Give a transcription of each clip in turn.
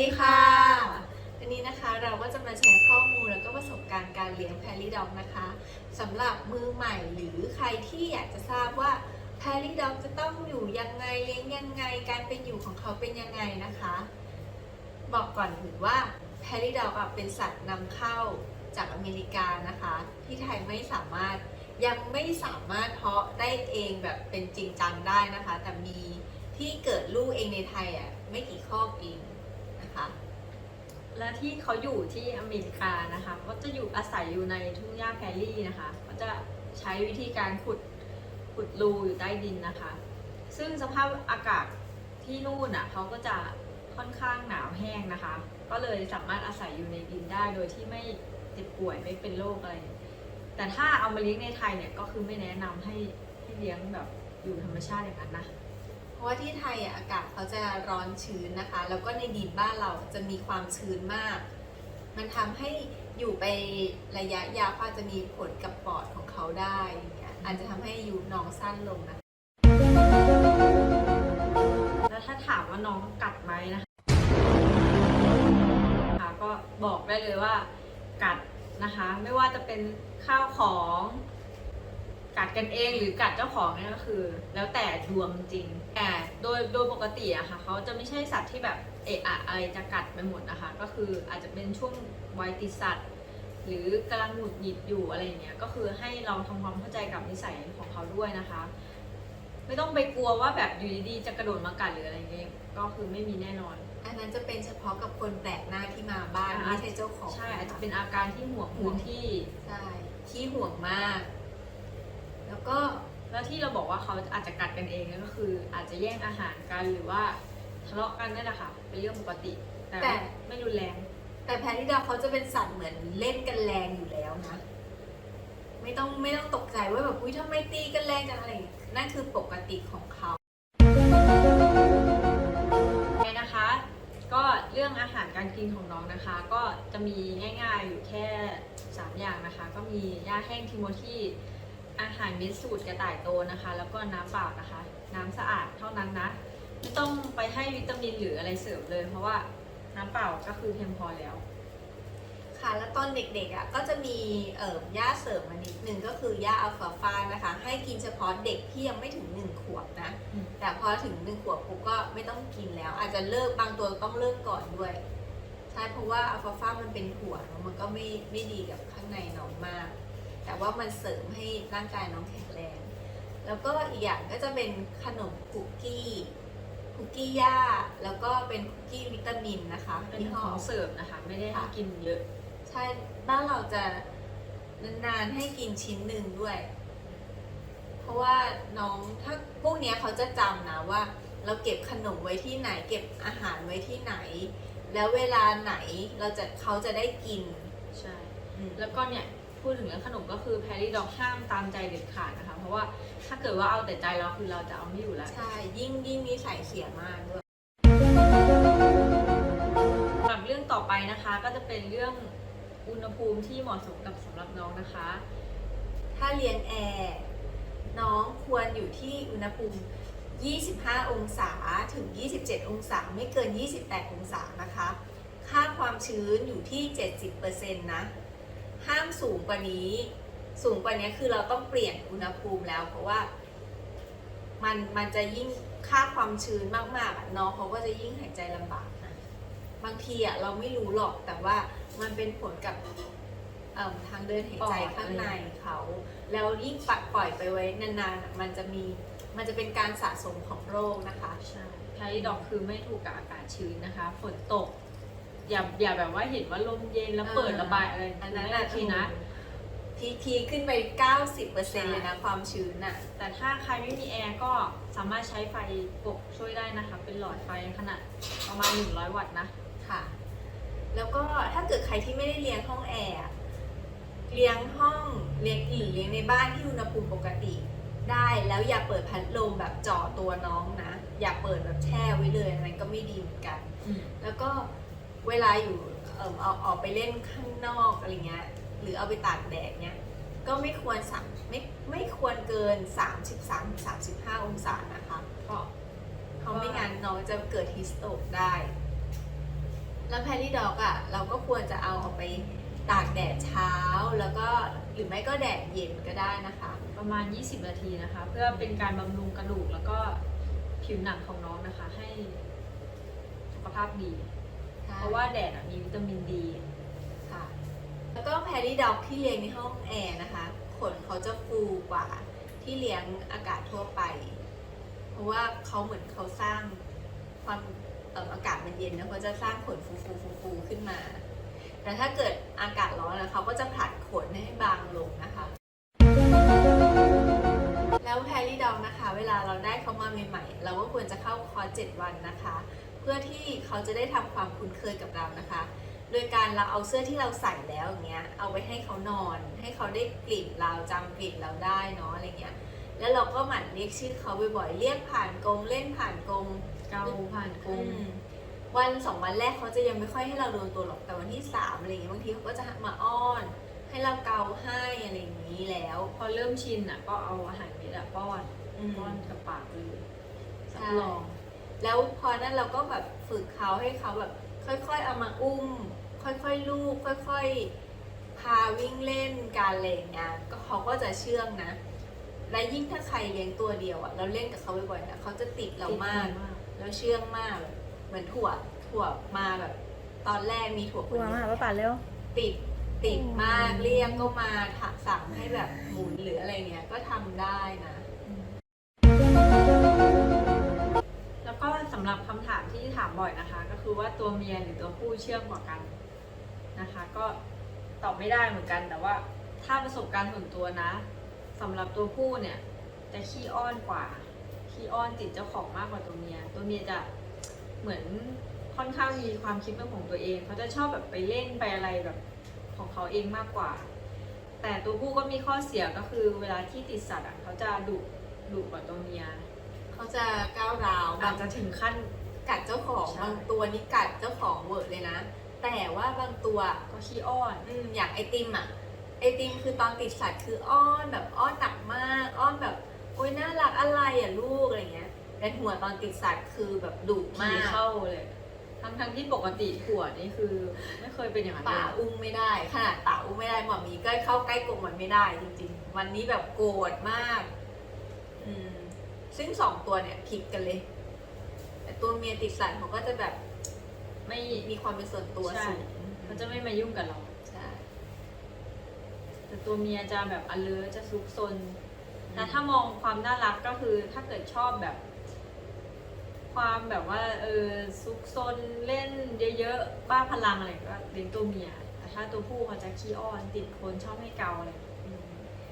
ดีค่ะ วันนี้นะคะเราก็จะมาแชร์ข้อมูลแล้วก็ประสบการณ์การเลี้ยงแพรรี่ด็อกนะคะสำหรับมือใหม่หรือใครที่อยากจะทราบว่าแพรรี่ด็อกจะต้องอยู่ยังไงเลี้ยงยังไง การเป็นอยู่ของเขาเป็นยังไงนะคะ บอกก่อนถึงว่าแพรรี่ด็อกเป็นสัตว์นำเข้าจากอเมริกานะคะ ที่ไทยไม่สามารถยังไม่สามารถเพาะได้เองแบบเป็นจริงจังได้นะคะ แต่มีที่เกิดลูกเองในไทยอะไม่กี่ข้อเอง และที่เขาอยู่ที่อเมริกานะคะก็จะอยู่อาศัยอยู่ในทุ่งหญ้าแพรรี่นะคะก็จะใช้วิธีการขุดขุดรูอยู่ใต้ดินนะคะ ซึ่งสภาพอากาศที่นู่นอะเขาก็จะค่อนข้างหนาวแห้งนะคะ ก็เลยสามารถอาศัยอยู่ในดินได้โดยที่ไม่เจ็บป่วยไม่เป็นโรคอะไร แต่ถ้าเอามาเลี้ยงในไทยเนี่ยก็คือไม่แนะนำให้ให้เลี้ยงแบบอยู่ธรรมชาติอย่างนั้นนะ ราะว่าที่ไทยอะอากาศเขาจะร้อนชื้นนะคะ แล้วก็ในดินบ้านเราจะมีความชื้นมาก มันทำให้อยู่ไประยะยาวก็อาจจะมีผลกับปอดของเขาได้อางเงี้ยอาจจะทำให้อายุน้องสั้นลงนะแล้วถ้าถามว่าน้องกัดไหมนะคะก็บอกได้เลยว่ากัดนะคะ ไม่ว่าจะเป็นข้าวของ กัดกันเองหรือกัดเจ้าของเนี่ยก็คือ แล้วแต่ดวงจริง แต่โดยโดยปกติอะค่ะเขาจะไม่ใช่สัตว์ที่แบบเอะอะอะไรจะกัดไปหมดนะคะ ก็คืออาจจะเป็นช่วงวัยติดสัตว์ หรือกำลังหงุดหงิดอยู่อะไรอย่างเงี้ยก็คือให้เราทำความเข้าใจกับนิสัยของเขาด้วยนะคะ ไม่ต้องไปกลัวว่าแบบอยู่ดีๆจะกระโดดมากัดหรืออะไรเงี้ยก็คือไม่มีแน่นอน อันนั้นจะเป็นเฉพาะกับคนแปลกหน้าที่มาบ้านอ่าไม่ใช่เจ้าของใช่อาจจะเป็นอาการที่ห่วงพื้นที่ใช่ขี้ห่วงมาก แล้วก็แล้วที่เราบอกว่าเขาอาจจะกัดกันเองก็คือ อาจจะแย่งอาหารกันหรือว่าทะเลาะกันนี่แหละค่ะเป็นเรื่องปกติ แต่แต่ไม่รุนแรง แต่แพนดิดาเขาจะเป็นสัตว์เหมือนเล่นกันแรงอยู่แล้วนะ ไม่ต้องไม่ต้องตกใจว่าแบบอุ้ยทำไมตีกันแรงจังอะไรอย่างเงี้ยนั่นคือปกติของเขาไงนะคะก็เรื่องอาหารการกินของน้องนะคะ ก็จะมีง่ายๆอยู่แค่ 3 อย่างนะคะ ก็มีหญ้าแห้งทิโมธี อาหารเม็ดสูตรกระต่ายโตนะคะ แล้วก็น้ำเปล่านะคะ น้ำสะอาดเท่านั้นนะ ไม่ต้องไปให้วิตามินหรืออะไรเสริมเลย เพราะว่าน้ำเปล่าก็คือเพียงพอแล้ว ค่ะแล้วตอนเด็กๆอะก็จะมีเอ่อย่าเสริมมานิดนึงก็คือย่าอัลฟาฟานะคะ ให้กินเฉพาะเด็กที่ยังไม่ถึงหนึ่งขวบนะ อืม แต่พอถึงหนึ่งขวบปุ๊บก็ไม่ต้องกินแล้ว อาจจะเลิกบางตัวต้องเลิกก่อนด้วย ใช่เพราะว่าอัลฟาฟามันเป็นถั่วเนอะมันก็ไม่ไม่ดีกับข้างในน้องมาก แต่ว่ามันเสริมให้ร่างกายน้องแข็งแรง แล้วก็อีกอย่างก็จะเป็นขนมคุกกี้คุกกี้ย่าแล้วก็เป็นคุกกี้วิตามินนะคะเป็นยี่ขห้อองเสริมนะคะ ไม่ได้ให้กินเยอะ ใช่บ้านเราจะนานๆให้กินชิ้นหนึ่งด้วย เพราะว่าน้องถ้าพวกเนี้ยเขาจะจำนะว่า เราเก็บขนมไว้ที่ไหน เก็บอาหารไว้ที่ไหน แล้วเวลาไหนเราจะเขาจะได้กิน ใช่อืมแล้วก็เนี่ย พูดถึงเรื่องขนมก็คือแพรรี่ดอกห้ามตามใจเด็ดขาดนะคะ เพราะว่าถ้าเกิดว่าเอาแต่ใจเราคือเราจะเอาไม่อยู่แล้ว ใช่ ยิ่งยิ่งนิสัยเสียมากด้วยสำหรับเรื่องต่อไปนะคะ ก็จะเป็นเรื่องอุณหภูมิที่เหมาะสมกับสำหรับน้องนะคะ ถ้าเลี้ยงแอร์น้องควรอยู่ที่อุณหภูมิ 25 องศาถึง 27 องศา ไม่เกิน 28 องศานะคะ ค่าความชื้นอยู่ที่ 70%นะ ห้ามสูงกว่านี้ สูงกว่านี้คือเราต้องเปลี่ยนอุณหภูมิแล้วเพราะว่ามันมันจะยิ่งค่าความชื้นมากๆอะน้องเขาก็จะยิ่งหายใจลำบากนะบางทีอะเราไม่รู้หรอกแต่ว่ามันเป็นผลกับเอิ่มทางเดินหายใจปอดข้างในเขา แล้วยิ่งปัดปล่อยไปไว้นานๆอะมันจะมีมันจะเป็นการสะสมของโรคนะคะ ใช่แพรรี่ดอกคือไม่ถูกกับอากาศชื้นนะคะ ฝนตก อย่าอย่าแบบว่าเห็นว่าลมเย็นแล้วเปิดระบายอะไรอันนั้นไม่แหละโอเคนะพีพีขึ้นไป 90%เลยนะความชื้นน่ะแต่ถ้าใครไม่มีแอร์ก็สามารถใช้ไฟปกช่วยได้นะคะ เป็นหลอดไฟขนาดประมาณ 100 วัตต์นะค่ะ แล้วก็ถ้าเกิดใครที่ไม่ได้เลี้ยงห้องแอร์อะเลี้ยงห้องเลี้ยงหรือเลี้ยงในบ้านที่อุณหภูมิปกติได้แล้วอย่าเปิดพัดลมแบบจ่อตัวน้องนะ อย่าเปิดแบบแช่ไว้เลยอันนั้นก็ไม่ดีเหมือนกัน แล้วก็ เวลาอยู่เอ่อเอาออกไปเล่นข้างนอกอะไรเงี้ยหรือเอาไปตากแดดเนี้ยก็ไม่ควรสามไม่ไม่ควรเกิน 33 35 องศานะคะก็เพราะไม่งั้นน้องจะเกิดฮิสโตกได้ แล้วแพรรี่ด็อกอะเราก็ควรจะเอาออกไปตากแดดเช้าแล้วก็หรือไม่ก็แดดเย็นก็ได้นะคะ ประมาณ 20 นาทีนะคะ เพื่อเป็นการบำรุงกระดูกแล้วก็ผิวหนังของน้องนะคะให้สุขภาพดี เพราะว่าแดดมีวิตามินดีค่ะ แล้วก็แพรรี่ด็อกที่เลี้ยงในห้องแอร์นะคะ ขนเขาจะฟูกว่าที่เลี้ยงอากาศทั่วไป เพราะว่าเขาเหมือนเขาสร้างความอากาศมันเย็นนะเขาจะสร้างขนฟูฟูฟูฟูๆขึ้นมา แต่ถ้าเกิดอากาศร้อนแล้วเขาก็จะผลัดขนให้บางลงนะคะ แล้วแพรรี่ดองนะคะ เวลาเราได้เขามาใหม่ๆ เราก็ควรจะเข้าคอร์ส7วันนะคะ พื่อที่เขาจะได้ทำความคุ้นเคยกับเรานะคะ โดยการเราเอาเสื้อที่เราใส่แล้วอย่างเงี้ยเอาไปให้เขานอน ให้เขาได้กลิ่นเราจำกลิ่นเราได้เนาะอะไรเงี้ยแล้วเราก็หมั่นเรียกชื่อเขาบ่อยๆเรียกผ่านกรงเล่นผ่านกรงเกาผ่านกลอืมมวันสองวันแรกเขาจะยังไม่ค่อยให้เราโดนตัวหรอกแต่วันที่สามอะไรเงี้ยบางทีเขาก็จะมาอ้อน ให้เราเกาให้อะไรอย่างนี้แล้ว พอเริ่มชินอะก็เอาอาหารเม็ดอะป้อนอืมป้อนกับปากเลยใช่รับรอง แล้วพอนั้นเราก็แบบฝึกเขาให้เขาแบบ ค่อยๆเอามาอุ้ม ค่อยๆลูบค่อยๆพาวิ่งเล่นการอะไรอย่างเงี้ยก็เขาก็จะเชื่องนะ และยิ่งถ้าใครเลี้ยงตัวเดียวอะเราเล่นกับเขาบ่อยๆนะเขาจะติดเรามาก แล้วเชื่องมากแบบเหมือนถั่วถั่วมาแบบ ตอนแรกมีถั่วคกลันวเดีมากยวว่าป่าเร็วติดติดมากเรียกก็มาถะสั่งให้แบบหมุนหรืออะไรเงี้ยก็ทำได้นะำหรับคำถามที่ถามบ่อยนะคะ ก็คือว่าตัวเมียหรือตัวผู้เชื่องกว่ากันนะคะ ก็ตอบไม่ได้เหมือนกัน แต่ว่าถ้าประสบการณ์ส่วนตัวนะสำหรับตัวผู้เนี่ยจะขี้อ้อนกว่าขี้อ้อนติดเจ้าของมากกว่าตัวเมีย ตัวเมียจะเหมือนค่อนข้างมีความคิดเป็นของตัวเอง เขาจะชอบแบบไปเล่นไปอะไรแบบของเขาเองมากกว่า แต่ตัวผู้ก็มีข้อเสียก็คือเวลาที่ติดสัตว์อะเขาจะดุดุกว่าตัวเมีย เขาจะก้าวร้าวอาจจะถึงขั้น กัดเจ้าของใช่ บางตัวนี่กัดเจ้าของเวอร์เลยนะ แต่ว่าบางตัว ก็ขี้อ้อน อืมอย่างไอติมอะ ไอติมคือตอนติดสัตว์คืออ้อนแบบอ้อนหนักมาก อ้อนแบบโอ๊ยน่ารักอะไรอะลูกอะไรเงี้ยแต่หัวตอนติดสัตว์คือแบบดุผีมากเข้าเลยทั้งทั้งๆที่ปกติขวดนี่คือ ไม่เคยเป็นอย่างนั้นเลป่ายอุ้มไม่ได้ขนาดป่าอุ้มไม่ได้หมอมีก็เข้าใกล้กรงมันไม่ได้จริง ๆ วันนี้แบบโกรธมาก อืม ซึ่งสองตัวเนี่ยผิดกันเลย แต่ตัวเมียติดสัตว์เขาก็จะแบบไม่มีความเป็นส่วนตัวใช่สูงเขาจะไม่มายุ่งกับเรา ใช่แต่ตัวเมียจะแบบอเลือจะซุกซนแต่ถ้ามองความน่ารักก็คือถ้าเกิดชอบแบบ ความแบบว่า เออซุกซนเล่นเยอะๆบ้าพลังอะไรก็เลี้ยงตัวเมียแต่ถ้าตัวผู้เขาจะขี้อ้อนติดคนชอบให้เกาอะไร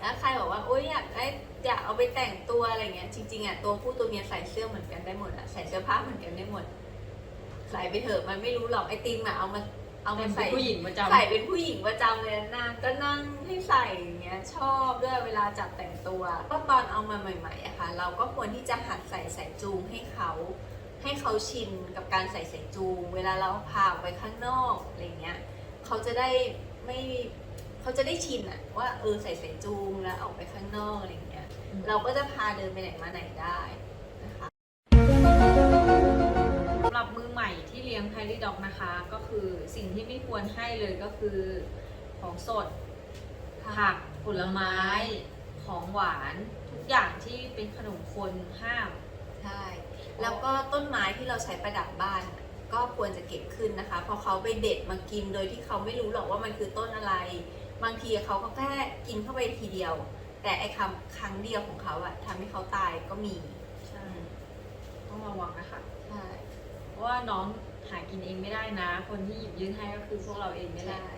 อย่างเงี้ยอืมแล้วใครบอกว่าโอ๊ยอยากได้อยากเอาไปแต่งตัวอะไรเงี้ย จริงๆอะตัวผู้ตัวเมียใส่เสื้อเหมือนกันได้หมดอะใส่เสื้อผ้าเหมือนกันได้หมด ใส่ไปเถอะมันไม่รู้หรอกไอติมอะเอามาเอามาเป็นใส่ผู้หญิงประจำใส่เป็นผู้หญิงประจำเลยนางก็นั่งให้ใส่อย่างเงี้ยชอบด้วยเวลาจัดแต่งตัว ก็ตอนเอามาใหม่ๆอะค่ะ เราก็ควรที่จะหัดใส่สายจูงให้เขาให้เขาชินกับการใส่สายจูง เวลาเราพาออกไปข้างนอกอะไรเงี้ยเขาจะได้ไม่ เขาจะได้ชินอะว่าเออใส่สายจูงแล้วออกไปข้างนอกอะไรเงี้ยอืมเราก็จะพาเดินไปไหนมาไหนได้นะคะสำหรับมือใหม่ที่เลี้ยงไพรี่ด็อกนะคะ ก็คือสิ่งที่ไม่ควรให้เลยก็คือของสดผักผลไม้ของหวานทุกอย่างที่เป็นขนมคนห้ามใช่แล้วก็ต้นไม้ที่เราใช้ประดับบ้านน่ะก็ควรจะเก็บขึ้นนะคะ เพราะเขาไปเด็ดมากินโดยที่เขาไม่รู้หรอกว่ามันคือต้นอะไร บางทีเขาก็แค่กินเข้าไปทีเดียว แต่ไอ้คำครั้งเดียวของเขาอะทำให้เขาตายก็มีใช่ต้องระวังนะคะ ใช่เพราะว่าน้องหากินเองไม่ได้นะ คนที่หยิบยื่นให้ก็คือพวกเราเองนี่แหละใช่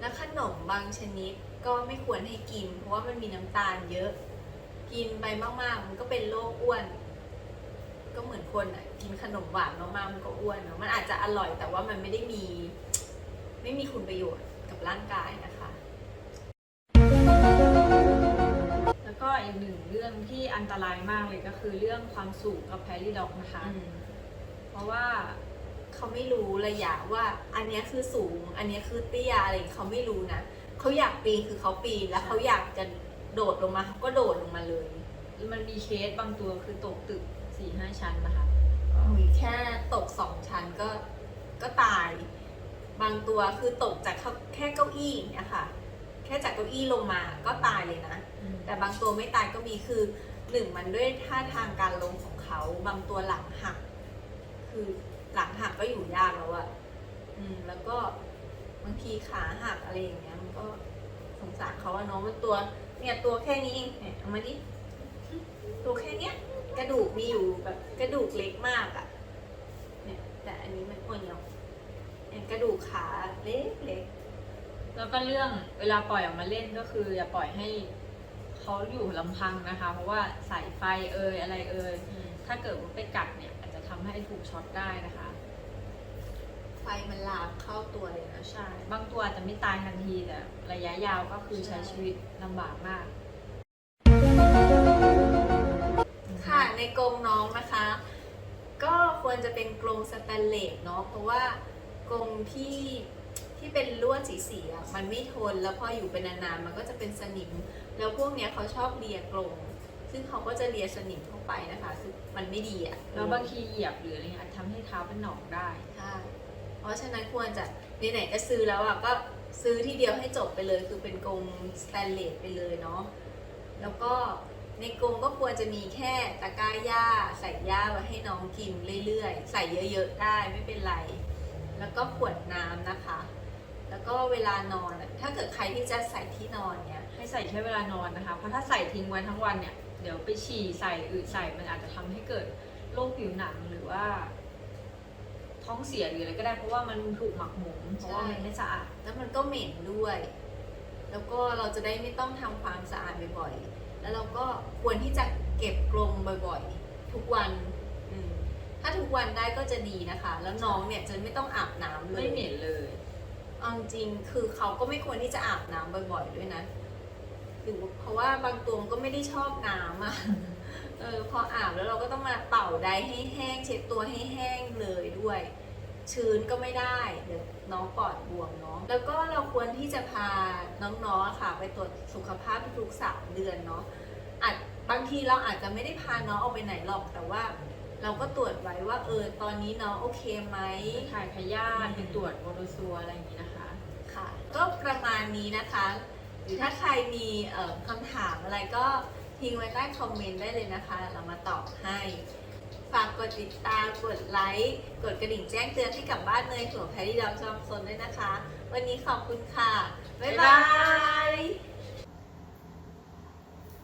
แล้วขนมบางชนิดก็ไม่ควรให้กิน เพราะว่ามันมีน้ำตาลเยอะ กินไปมากๆ มันก็เป็นโรคอ้วน ก็เหมือนคนอะกินขนมหวานมากๆมันก็อ้วนเนาะมันอาจจะอร่อยแต่ว่ามันไม่ได้มี ไม่มีคุณประโยชน์กับ ร่างกายนะคะ แล้วก็อีกหนึ่งเรื่องที่อันตรายมากเลยก็คือเรื่องความสูงกับแพรี่ด็อกนะคะอืมเพราะว่าเขาไม่รู้ระยะว่าอันเนี้ยคือสูง อันเนี้ยคือเตี้ยอะไรเขาไม่รู้นะเขาอยากปีนคือเขาปีนแล้วเขาอยากจะโดดลงมาเขาก็โดดลงมาเลย มันมีเคสบางตัวคือตกตึกสี่ห้าชั้นนะคะโอ้ยแค่ตกสองชั้นก็ก็ตาย บางตัวคือตกจากแค่เก้าอี้อย่างเงี้ยค่ะ แค่จากเก้าอี้ลงมาก็ตายเลยนะ แต่บางตัวไม่ตายก็มีคือหนึ่งมันด้วยท่าทางการลงของเขา บางตัวหลังหัก คือหลังหักก็อยู่ยากแล้วอะอืม แล้วก็บางทีขาหักอะไรอย่างเงี้ยมันก็สงสารเขาอะเนาะมันตัว เนี่ยตัวแค่นี้เองเนี่ยเอามาดิตัวแค่เนี้ย กระดูกมีอยู่แบบกระดูกเล็กมากอะเนี่ย แต่อันนี้มันอ้วนเนาะ เนี่ยกระดูกขาเล็กเล็กแล้วก็เรื่องเวลาปล่อยออกมาเล่นก็คืออย่าปล่อยให้เขาอยู่ลำพังนะคะ เพราะว่าสายไฟเอ่ยอะไรเอ่ยอืมถ้าเกิดว่าไปกัดเนี่ย อาจจะทำให้ถูกช็อตได้นะคะ ไฟมันลามเข้าตัวเลยนะใช่ บางตัวอาจจะไม่ตายทันทีแต่ระยะยาวก็คือใช้ชีวิตลำบากมาก ค่ะในกรงน้องนะคะ ก็ควรจะเป็นกรงสแตนเลสเนาะเพราะว่า กรงที่ที่เป็นลวดสีๆอะมันไม่ทนแล้วพออยู่เป็นนานๆมันก็จะเป็นสนิม แล้วพวกเนี้ยเขาชอบเลียกรงซึ่งเขาก็จะเลียสนิมเข้าไปนะคะซึ่งมันไม่ดีอะแล้วบางทีเหยียบหรืออะไรเงี้ยอาจทำให้เท้าเป็นหนองได้ใช่เพราะฉะนั้นควรจะไหนๆก็ซื้อแล้วอะก็ซื้อที่เดียวให้จบไปเลยคือเป็นกรงสแตนเลสไปเลยเนาะแล้วก็ในกรงก็ควรจะมีแค่ตะกร้าหญ้าใส่หญ้าไว้ให้น้องกินเรื่อยๆ ใส่เยอะๆได้ไม่เป็นไร แล้วก็ขวดน้ำนะคะ แล้วก็เวลานอนอะถ้าเกิดใครที่จะใส่ที่นอนเนี่ย ให้ใส่แค่เวลานอนนะคะ เพราะถ้าใส่ทิ้งไว้ทั้งวันเนี่ย เดี๋ยวไปฉี่ใส่อืดใส่มันอาจจะทำให้เกิดโรคผิวหนังหรือว่า ท้องเสียหรืออะไรก็ได้เพราะว่ามันถูกหมักหมมเพราะว่ามันไม่สะอาด แล้วมันก็เหม็นด้วย แล้วก็เราจะได้ไม่ต้องทำความสะอาดบ่อยๆ แล้วเราก็ควรที่จะเก็บกรงบ่อยๆ ทุกวันอืม ถ้าทุกวันได้ก็จะดีนะคะ แล้วน้องเนี่ยจะไม่ต้องอาบน้ำเลยไม่เหม็นเลย เอาจริงๆคือเขาก็ไม่ควรที่จะอาบน้ำบ่อยๆด้วยนะหรือเพราะว่าบางตัวมันก็ไม่ได้ชอบน้ำอะ เออพออาบแล้วเราก็ต้องมาเป่าใดให้แห้ง เช็ดตัวให้แห้งเลยด้วย ชื้นก็ไม่ได้เดี๋ยวน้องปอดบวมเนาะแล้วก็เราควรที่จะพาน้องๆอะค่ะ ไปตรวจสุขภาพทุกๆสามเดือนเนาะอาจบางทีเราอาจจะไม่ได้พาน้องออกไปไหนหรอกแต่ว่า เราก็ตรวจไว้ว่าเออตอนนี้น้องโอเคไหมถ่ายพยาธิไปตรวจโมโดซัวอะไรอย่างนี้นะคะ ค่ะ ก็ประมาณนี้นะคะ หรือถ้าใครมีเอ่อคำถามอะไรก็ทิ้งไว้ใต้คอมเมนต์ได้เลยนะคะ เรามาตอบให้ ฝากกดติดตาม กดไลค์ กดกระดิ่งแจ้งเตือนให้กับบ้านเนยถั่วแพรรี่ดาวจอมซนด้วยนะคะ วันนี้ขอบคุณค่ะ บ๊ายบาย